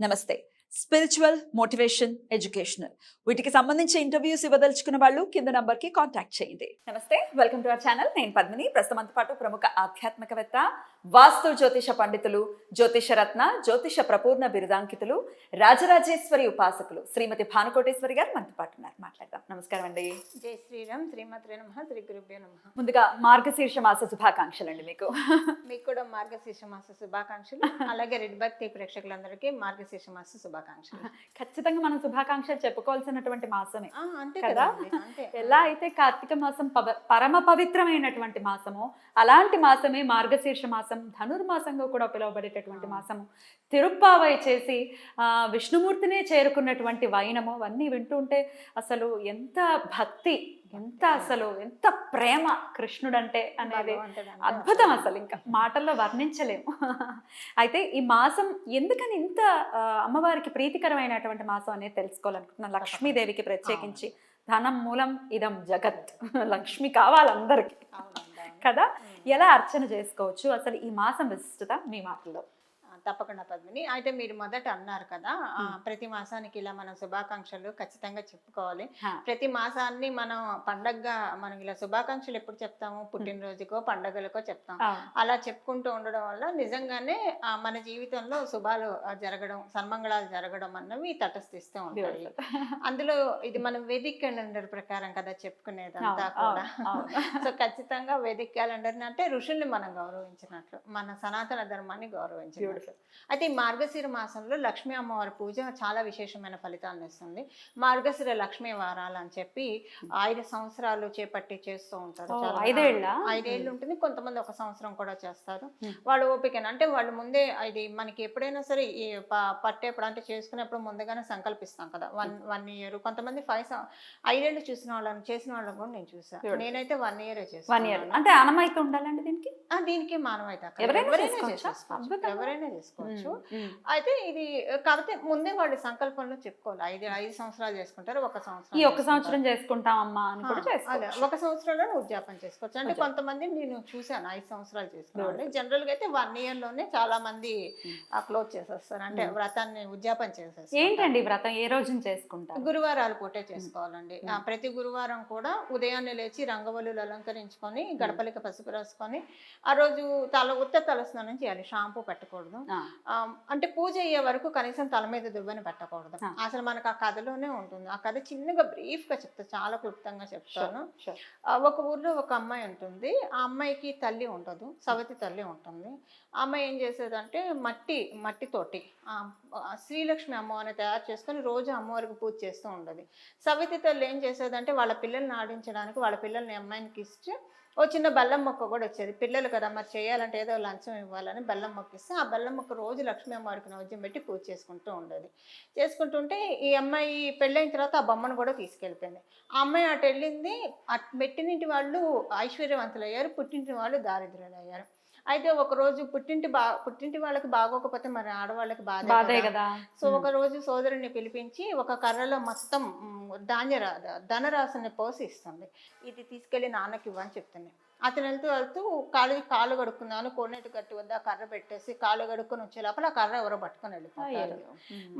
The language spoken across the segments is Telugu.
నమస్తే. స్పిరిచువల్ మోటివేషన్ ఎడ్యుకేషనల్ వీటికి సంబంధించి ఇంటర్వ్యూస్ ఇవ్వదలుచుకున్న వాళ్ళు కింద నంబర్కి కాంటాక్ట్ చేయండి. నమస్తే వెల్కమ్ టు అవర్ ఛానల్ నేను పద్మిని. ప్రస్తుతంతో పాటు ప్రముఖ ఆధ్యాత్మికవేత్త వాస్తు జ్యోతిష పండితులు జ్యోతిష రత్న జ్యోతిష ప్రపూర్ణ బిరుదాంకితులు రాజరాజేశ్వరి ఉపాసకులు శ్రీమతి భానుకోటేశ్వరి గారు మనతో పాటు ఉన్నారు. మాట్లాడదాం. నమస్కారం అండి. జై శ్రీరామ్. శ్రీమాత్రే నమ. శ్రీ గురుభ్యో నమ. ముందుగా మార్గశీర్ష మాస శుభాకాంక్షలు అండి మీకు. మీకు కూడా మార్గశీర్ష మాస శుభాకాంక్షలు. అలాగే రెడ్ భక్తి ప్రేక్షకులందరికీ మార్గశీర్ష మాస శుభాకాంక్షలు ఖచ్చితంగా మనం శుభాకాంక్షలు చెప్పుకోవాల్సినటువంటి మాసమే అంతే కదా? ఎలా అయితే కార్తీక మాసం పరమ పవిత్రమైనటువంటి మాసము అలాంటి మాసమే మార్గశీర్ష మాసం ధనుర్మాసంగా కూడా పిలువబడేటటువంటి. మాసము తిరుప్పావై చేసి ఆ, విష్ణుమూర్తినే చేరుకున్నటువంటి వైనము అవన్నీ వింటుంటే అసలు ఎంత భక్తి ఎంత అసలు ఎంత ప్రేమ అనేది భగవంతుడు అంటే అద్భుతం అసలు ఇంకా. మాటల్లో వర్ణించలేము. అయితే ఈ మాసం ఎందుకని ఇంత అమ్మవారికి ప్రీతికరమైనటువంటి మాసం అనేది తెలుసుకోవాలనుకుంటున్నాను. లక్ష్మీదేవికి ప్రత్యేకించి ధనం మూలం ఇదం జగత్. లక్ష్మి కావాలి అందరికి అవునండి, అవును. కదా. ఎలా అర్చన చేసుకోవచ్చు? అసలు ఈ మాసం విశిష్టత మీ మాటల్లో. తప్పకుండా పద్మిని అయితే మీరు మొదట అన్నారు కదా. ప్రతి మాసానికి ఇలా మనం శుభాకాంక్షలు ఖచ్చితంగా చెప్పుకోవాలి. ప్రతి మాసాన్ని మనం పండగగా మనం ఇలా శుభాకాంక్షలు ఎప్పుడు చెప్తాము పుట్టినరోజుకో పండగలకో చెప్తాం అలా చెప్పుకుంటూ ఉండడం వల్ల నిజంగానే మన జీవితంలో శుభాలు జరగడం సన్మంగళాలు జరగడం అన్నవి తటస్థిస్తూ ఉంటాయి. అందులో ఇది మనం వేదిక్ క్యాలెండర్ ప్రకారం కదా చెప్పుకునేదంతా కూడా. సో ఖచ్చితంగా వేదిక్ క్యాలెండర్ అంటే ఋషుల్ని మనం గౌరవించినట్లు మన సనాతన ధర్మాన్ని గౌరవించినట్లు. అయితే ఈ మార్గశిర మాసంలో లక్ష్మీ అమ్మవారి పూజ చాలా విశేషమైన ఫలితాలను ఇస్తుంది. మార్గశిర లక్ష్మీ వారాలు అని చెప్పి ఐదు సంవత్సరాలు చేపట్టి చేస్తూ ఉంటారు. ఐదేళ్ళా? ఐదేళ్ళు ఉంటుంది. కొంతమంది ఒక సంవత్సరం కూడా చేస్తారు. వాళ్ళు ఓపిక అంటే వాళ్ళు ముందే ఇది మనకి ఎప్పుడైనా సరే ఈ పట్టేప్పుడు అంటే చేసుకునేప్పుడు ముందుగానే సంకల్పిస్తాం కదా. One one year. కొంతమంది ఫైవ్ ఐదేళ్ళు చూసిన వాళ్ళని చేసిన వాళ్ళని కూడా నేను చూసాను. నేనైతే వన్ ఇయర్ వన్ ఇయర్. చేస్తాను అంటే అనమైతే ఉండాలండి దీనికి? దీనికి మానవైతే ఎవరైనా ఎవరైనా చేసుకోవచ్చా? అయితే ఇది కాకపోతే ముందే వాళ్ళు సంకల్పంలో చెప్పుకోవాలి. ఐదు ఐదు సంవత్సరాలు చేసుకుంటారు ఒక సంవత్సరం ఈ ఒక్క సంవత్సరం చేసుకుంటాం అమ్మా అని కూడా అదే. ఒక సంవత్సరంలో ఉద్యాపన చేసుకోవచ్చు. అంటే. కొంతమంది నేను చూశాను ఐదు సంవత్సరాలు చేసుకున్నాను Beautiful. జనరల్గా అయితే వన్ ఇయర్లోనే చాలా మంది. ఆ క్లోజ్ చేసేస్తారు. అంటే. వ్రతాన్ని ఉద్యాపన చేసేస్తారు. ఏంటండి వ్రతం? ఏ రోజున చేసుకుంటారు? గురువారాలు పూటే చేసుకోవాలండి. ప్రతి గురువారం కూడా ఉదయాన్నే లేచి రంగవల్లులు అలంకరించుకొని గడపలికి పసుపు రాసుకొని ఆ రోజు తల ఉత్త తల స్నానం చేయాలి. షాంపూ పెట్టకూడదు. అంటే పూజ అయ్యే వరకు కనీసం తల మీద దువ్వని పెట్టకూడదు. అసలు మనకు ఆ కథలోనే ఉంటుంది. ఆ కథ చిన్నగా బ్రీఫ్గా చెప్తా చాలా క్లుప్తంగా చెప్తాను. ఒక ఊర్లో ఒక అమ్మాయి ఉంటుంది. ఆ అమ్మాయికి తల్లి ఉండదు సవతి తల్లి ఉంటుంది. ఆ అమ్మాయి ఏం చేసేదంటే మట్టి మట్టితోటి శ్రీలక్ష్మి అమ్మవారిని తయారు చేసుకొని రోజు అమ్మవారికి పూజ చేస్తూ ఉండదు. సవితి తల్లి ఏం చేసేదంటే వాళ్ళ పిల్లల్ని ఆడించడానికి వాళ్ళ పిల్లల్ని ఈ అమ్మాయికి ఇచ్చి ఓ చిన్న బెల్లం మొక్క కూడా వచ్చేది. పిల్లలు కదా మరి చేయాలంటే ఏదో లంచం ఇవ్వాలని బెల్లం మొక్క ఇస్తే ఆ బెల్లం మొక్క రోజు లక్ష్మీ అమ్మవారికి నైవేద్యం పెట్టి పూజ చేసుకుంటూ ఉండేది. చేసుకుంటుంటే ఈ అమ్మాయి పెళ్ళైన తర్వాత ఆ బొమ్మను కూడా తీసుకెళ్ళిపోయింది. ఆ అమ్మాయి అటు వెళ్ళింది అటు పెట్టినింటి వాళ్ళు ఐశ్వర్యవంతులు అయ్యారు పుట్టింటి వాళ్ళు దారిద్రులు అయ్యారు అయితే ఒక రోజు పుట్టింటి బా పుట్టింటి వాళ్ళకి బాగోకపోతే మరి ఆడవాళ్ళకి బాధే కదా. సో ఒక రోజు సోదరుని పిలిపించి ఒక కర్రలో మొత్తం ధాన్య రా- ధనరాశిని పోసి ఇస్తుంది. ఇది తీసుకెళ్ళి నాన్నకి ఇవ్వని చెప్తుంది. అతను వెళ్తూ వెళ్తూ కాలు కాలు కడుక్కుందామని కోనేటి గట్టి వద్ద కర్ర పెట్టేసి కాలు కడుక్కొని వచ్చే లోపల కర్ర ఎవరో పట్టుకొని వెళ్ళిపోతారు.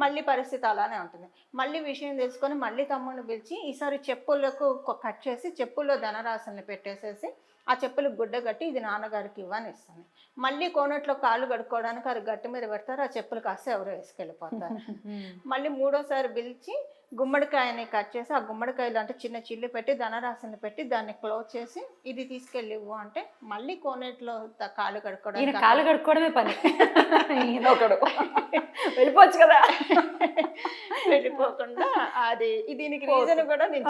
మళ్ళీ పరిస్థితి అలానే ఉంటుంది. మళ్ళీ విషయం తెలుసుకొని మళ్ళీ తమ్ముడిని పిలిచి ఈసారి చెప్పులకు కట్ చేసి చెప్పుల్లో ధనరాశుల్ని పెట్టేసేసి ఆ చెప్పులకు గుడ్డ కట్టి ఇది నాన్నగారికి ఇవ్వని ఇస్తాను మళ్ళీ కోనట్లో కాళ్ళు కడుక్కోవడానికి అది గట్టి మీద పెడతారు ఆ చెప్పులు కాస్త ఎవరో వేసుకెళ్ళిపోతారు. మళ్ళీ మూడోసారి పిలిచి గుమ్మడికాయని కట్ చేసి ఆ గుమ్మడికాయలు అంటే చిన్న చిల్లు పెట్టి ధనరాశిని పెట్టి దాన్ని క్లోజ్ చేసి ఇది తీసుకెళ్ళి ఇవ్వు అంటే మళ్ళీ కోనేట్లో ఈయన కడుక్కోవడానికి కాలు కడుక్కోవడమే పని. ఒకడు. వెళ్ళిపోవచ్చు కదా. వెళ్ళిపోకుండా అది దీనికి. రీజన్ కూడా నేను.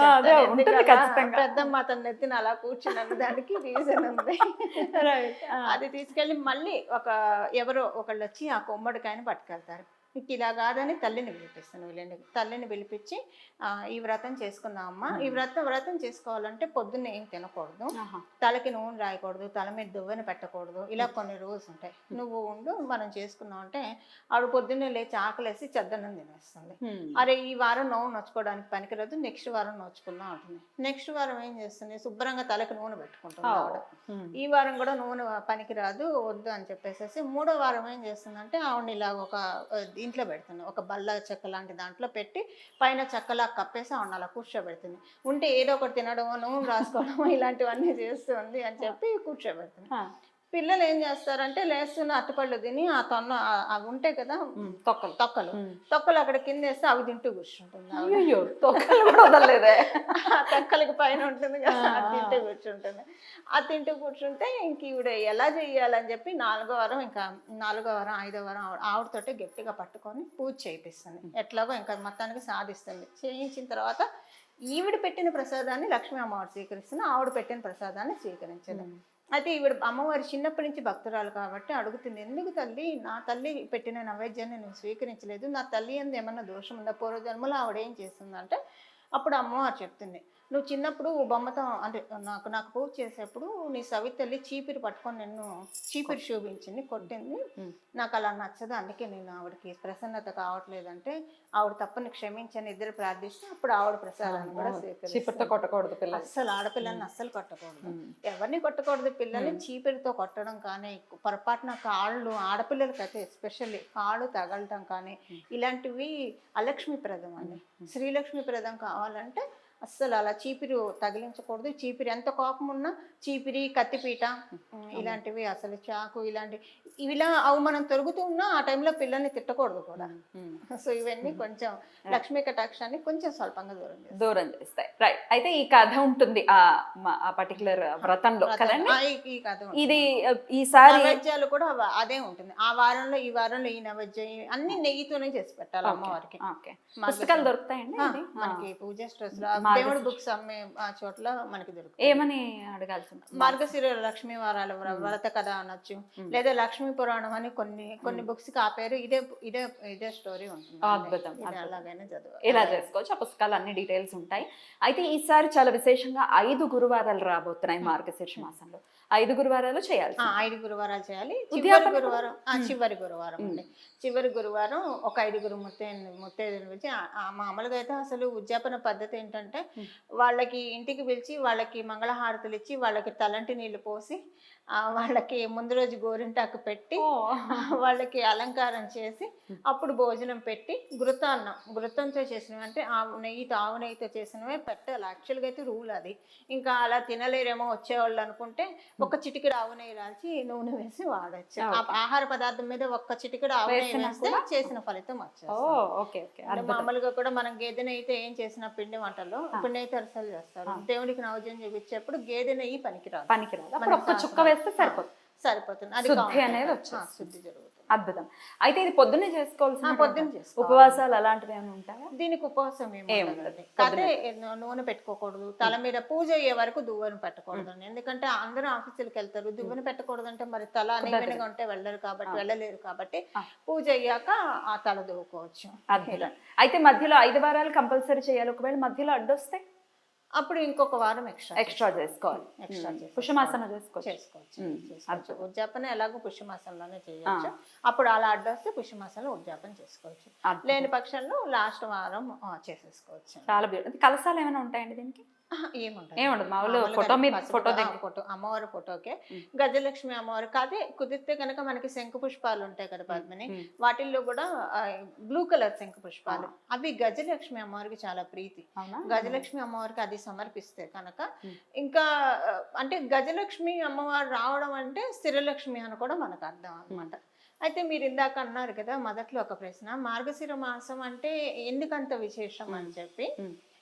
పెద్దమ్మ అతను నెత్తిన అలా కూర్చున్న దానికి రీజన్ ఉంది. అది తీసుకెళ్ళి మళ్ళీ ఒక ఎవరో ఒకళ్ళు వచ్చి ఆ కొమ్మడికాయని పట్టుకెళ్తారు. ఇంక ఇలా కాదని తల్లిని పిలిపిస్తాను వీళ్ళని. తల్లిని పిలిపించి ఆ, ఈ వ్రతం చేసుకుందాం అమ్మ. ఈ వ్రతం వ్రతం చేసుకోవాలంటే పొద్దున్న ఏం తినకూడదు. తలకి నూనె రాయకూడదు. తల మీద దువ్వెన పెట్టకూడదు. ఇలా కొన్ని రూల్స్ ఉంటాయి. నువ్వు ఉండు మనం చేసుకున్నాం అంటే ఆవిడ పొద్దున్నే లేచి ఆకలేసి చెద్దనం తినేస్తుంది. అరే ఈ వారం నోవు నొచ్చుకోవడానికి పనికిరాదు. నెక్స్ట్ వారం నొచ్చుకుందాం అంటుంది. నెక్స్ట్ వారం ఏం చేస్తుంది? శుభ్రంగా తలకి నూనె పెట్టుకుంటుంది. ఆవిడ. ఈ వారం కూడా నూనె పనికిరాదు వద్దు అని చెప్పేసి మూడో వారం ఏం చేస్తుందంటే ఆవిడ ఇలా ఒక ఆ, ఇంట్లో పెడుతుంది. ఒక బల్ల చెక్క లాంటి దాంట్లో పెట్టి పైన చెక్కలా కప్పేసి ఆవిడ అలా కూర్చోబెడుతుంది. ఉంటే ఏదో ఒకటి తినడం నూనె రాసుకోవడం ఇలాంటివన్నీ చేస్తుంది అని చెప్పి కూర్చోబెడుతుంది. పిల్లలు ఏం చేస్తారంటే లేస్తున్న అట్టుపళ్ళు తిని ఆ తొన్న అవి ఉంటాయి కదా తొక్కలు. తొక్కలు. తొక్కలు అక్కడ కింద వేస్తే అవి తింటూ కూర్చుంటుంది. అయ్యో తొక్కలు కూడా వదలలేదే. ఆ తొక్కలకి పైన ఉంటుంది కదా అది తింటూ కూర్చుంటుంది. ఆ తింటూ కూర్చుంటే ఇంక ఈవిడ ఎలా చెయ్యాలని చెప్పి నాలుగో వారం ఇంకా నాలుగో వారం ఐదో వారం ఆవిడ ఆవిడతోటి గట్టిగా పట్టుకొని పూజ చేయిస్తుంది ఎట్లాగో ఇంకా మొత్తానికి సాధిస్తుంది. చేయించిన తర్వాత ఈవిడ పెట్టిన ప్రసాదాన్ని లక్ష్మీ అమ్మవారు స్వీకరిస్తుంది ఆవిడ పెట్టిన ప్రసాదాన్ని స్వీకరించదు. అయితే ఈవిడ అమ్మవారి చిన్నప్పటి నుంచి భక్తురాలు కాబట్టి అడుగుతుంది ఎందుకు తల్లి? నా తల్లి పెట్టిన నైవేద్యాన్ని నువ్వు స్వీకరించలేదు. నా తల్లి అందు ఏమన్నా దోషం ఉందా? పూర్వజన్మలో ఆవిడ ఏం చేస్తుందంటే అప్పుడు అమ్మవారు చెప్తుంది. నువ్వు చిన్నప్పుడు బొమ్మతో అంటే నాకు నాకు పూజ చేసేప్పుడు నీ సవి తల్లి చీపిరి పట్టుకొని నిన్ను చీపిరి చూపించింది కొట్టింది. నాకు అలా నచ్చదు అందుకే నేను ఆవిడకి ప్రసన్నత కావట్లేదంటే ఆవిడ తప్పని క్షమించని ఇద్దరు ప్రార్థిస్తే అప్పుడు ఆవిడ ప్రసాదాన్ని కూడా చీపురుతో కొట్టకూడదు పిల్లలు. అస్సలు ఆడపిల్లల్ని అస్సలు కొట్టకూడదు. ఎవరిని కొట్టకూడదు పిల్లల్ని చీపిరితో కొట్టడం కానీ పొరపాటున కాళ్ళు ఆడపిల్లలకి అయితే ఎస్పెషల్లీ కాళ్ళు తగలటం కానీ ఇలాంటివి అలక్ష్మీప్రదం అండి శ్రీలక్ష్మీప్రదం కావాలంటే అస్సలు అలా చీపిరి తగిలించకూడదు. చీపిరి ఎంత కోపం ఉన్నా చీపిరి కత్తిపీట ఇలాంటివి అసలు చాకు ఇలాంటి ఇలా అవి మనం తొరుగుతూ ఉన్నా ఆ టైంలో పిల్లల్ని తిట్టకూడదు కూడా. సో ఇవన్నీ కొంచెం లక్ష్మీ కటాక్షాన్ని కొంచెం స్వల్పంగా దూరం. దూరం చేస్తాయి. రైట్ అయితే ఈ కథ ఉంటుంది ఆ పర్టికులర్ వ్రతంలో కదండి? ఈ- కథ ఉంటుంది. ఇది ఈసారి నైవేద్యాలు కూడా అదే ఉంటుంది. ఆ వారంలో ఈ వారంలో ఈ నైవేద్యం అన్ని నెయ్యితోనే చేసి పెట్టాలి అమ్మవారికి. పుస్తకాలు దొరుకుతాయండి. మనకి పూజ స్ట్రెస్ దేవుడి బుక్స్ అమ్మే ఆ చోట్ల మనకి దొరుకుతాయి. ఏమని అడగాల్సి మార్గశిర లక్ష్మీ వారాల వ్ర- వ్రత కథ అనొచ్చు లేదా లక్ష్మీ పురాణం అని కొన్ని కొన్ని బుక్స్కి ఆ పేరు ఇదే ఇదే ఇదే స్టోరీ ఉంటుంది. అద్భుతం. అలాగైనా చదువు ఇలా చేసుకోవచ్చు. ఆ పుస్తకాలు అన్ని డీటెయిల్స్ ఉంటాయి. అయితే ఈసారి చాలా విశేషంగా ఐదు గురువారాలు రాబోతున్నాయి మార్గశీర్ష మాసంలో. ఐదు గురువారాలు చేయాల్సి ఆ, ఐదు గురువారాలు చేయాలి. చివరి గురువారం ఆ, చివరి గురువారం అండి. చివరి గురువారం ఒక ఐదుగురు ముత్తే ముత్తైదులు పిలిచి మామూలుగా అయితే అసలు ఉద్యాపన పద్ధతి ఏంటంటే వాళ్ళకి ఇంటికి పిలిచి వాళ్ళకి మంగళహారతులు ఇచ్చి వాళ్ళకి తలంటి నీళ్ళు పోసి వాళ్ళకి ముందు రోజు గోరింటాకు పెట్టి. వాళ్ళకి అలంకారం చేసి అప్పుడు భోజనం పెట్టి ఘృతాన్నం ఘృతంతో చేసినవి అంటే ఆవు నెయ్యితో ఆవు నెయ్యితో చేసినవే పెట్టాలి. యాక్చువల్గా అయితే రూల్ అది. ఇంకా అలా తినలేరేమో వచ్చేవాళ్ళు అనుకుంటే ఒక చిటికెడు ఆవు నెయ్యి రాల్చి నూనె వేసి వాడచ్చు. ఆ ఆహార పదార్థం మీద ఒక్క చిటికెడు ఆవు నెయ్యి వేస్తే చేసిన ఫలితం అంటే మామూలుగా కూడా మనం గేదె నెయ్యితో ఏం చేసిన పిండి వంటల్లో ఇప్పుడు నెయ్యి తరసలు చేస్తారు. దేవుడికి నవజం చూపించేప్పుడు గేదె నెయ్యి పనికిరాదు. పనికిరాదు. అప్పుడు ఒక్క చుక్క వేస్తే సరిపోతుంది. సరిపోతుంది. అది శుద్ధి. అనేది ఆ, వచ్చేస్తుంది. శుద్ధి జరుగుతుంది. అద్భుతం. అయితే ఇది పొద్దున్నే చేసుకోవాల్సిన పొద్దున్న. ఉపవాసాలు అలాంటివి ఏమైనా ఉంటాయా? దీనికి ఉపవాసం ఏమి నూనె పెట్టుకోకూడదు. తల మీద పూజ అయ్యే వరకు దువ్వెన పెట్టకూడదు ఎందుకంటే అందరూ ఆఫీసులకు వెళ్తారు. దువ్వెన పెట్టకూడదు అంటే మరి తల అనేవిగా ఉంటే వెళ్ళరు కాబట్టి వెళ్ళలేరు కాబట్టి పూజ అయ్యాక ఆ తల దువ్వుకోవచ్చు. అద్భుతం. అయితే మధ్యలో ఐదు వారాలు కంపల్సరీ చేయాలి. ఒకవేళ మధ్యలో అడ్డొస్తే? అప్పుడు ఇంకొక వారం ఎక్స్ట్రా ఎక్స్ట్రా చేసుకోవాలి. ఎక్స్ట్రా. పుష్యమాసన చేసుకోవచ్చు. చేసుకోవచ్చు ఉద్యాపన ఎలాగో పుష్యమాసంలోనే చేయొచ్చు. అప్పుడు అలా అడ్డొస్తే పుష్యమాసంలో ఉద్యాపన చేసుకోవచ్చు. లేని పక్షంలో లాస్ట్ వారం చేసేసుకోవచ్చు. చాలా బ్యూటీ కలసాలు ఏమైనా ఉంటాయండి దీనికి? ఏముండదు. మామూలు ఫోటో మీద ఫోటో ఫోటో అమ్మవారి ఫోటోకే. గజలక్ష్మి అమ్మవారు కాదే కుదిరితే కనుక మనకి శంకు పుష్పాలు ఉంటాయి కదా పద్మిని. వాటిల్లో కూడా బ్లూ కలర్ శంకు పుష్పాలు. అవి గజలక్ష్మి అమ్మవారికి చాలా ప్రీతి. గజలక్ష్మి అమ్మవారికి అది సమర్పిస్తే కనుక ఇంకా అంటే గజలక్ష్మి అమ్మవారు రావడం అంటే స్థిరలక్ష్మి అని కూడా మనకు అర్థం అన్నమాట. అయితే మీరు ఇందాక అన్నారు కదా మొదట్లో ఒక ప్రశ్న మార్గశిర మాసం అంటే ఎందుకంత విశేషం అని చెప్పి.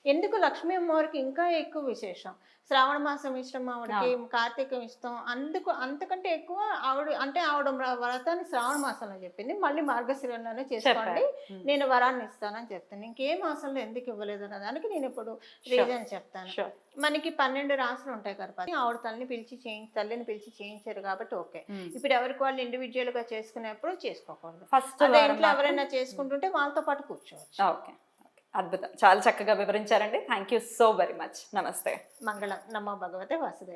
ఎందుకు లక్ష్మీ అమ్మవారికి ఇంకా ఎక్కువ విశేషం? శ్రావణ మాసం ఇష్టం ఆవిడకి కార్తీకం ఇష్టం అందుకు అంతకంటే ఎక్కువ ఆవిడ అంటే ఆవిడ వ్ర- వ్రతాన్ని శ్రావణ మాసంలో చెప్పింది. మళ్ళీ మార్గశిరంలోనే చేసుకోండి. నేను వరాన్ని ఇస్తానని చెప్తాను. ఇంకే మాసంలో ఎందుకు ఇవ్వలేదు అన్న దానికి నేను ఇప్పుడు రీజన్ చెప్తాను. మనకి పన్నెండు రాసులు ఉంటాయి కదా ఆవిడ తల్లిని పిలిచి చేయి తల్లిని పిలిచి చేయించారు కాబట్టి ఓకే. ఇప్పుడు ఎవరికి వాళ్ళు ఇండివిజువల్గా చేసుకునేప్పుడు చేసుకోకూడదు. ఫస్ట్ ఇంట్లో ఎవరైనా చేసుకుంటుంటే వాళ్ళతో పాటు కూర్చోవచ్చు. ఓకే. అద్భుతం. చాలా చక్కగా వివరించారండి. Thank you so very much నమస్తే. మంగళం. నమో భగవతే వాసుదేవ.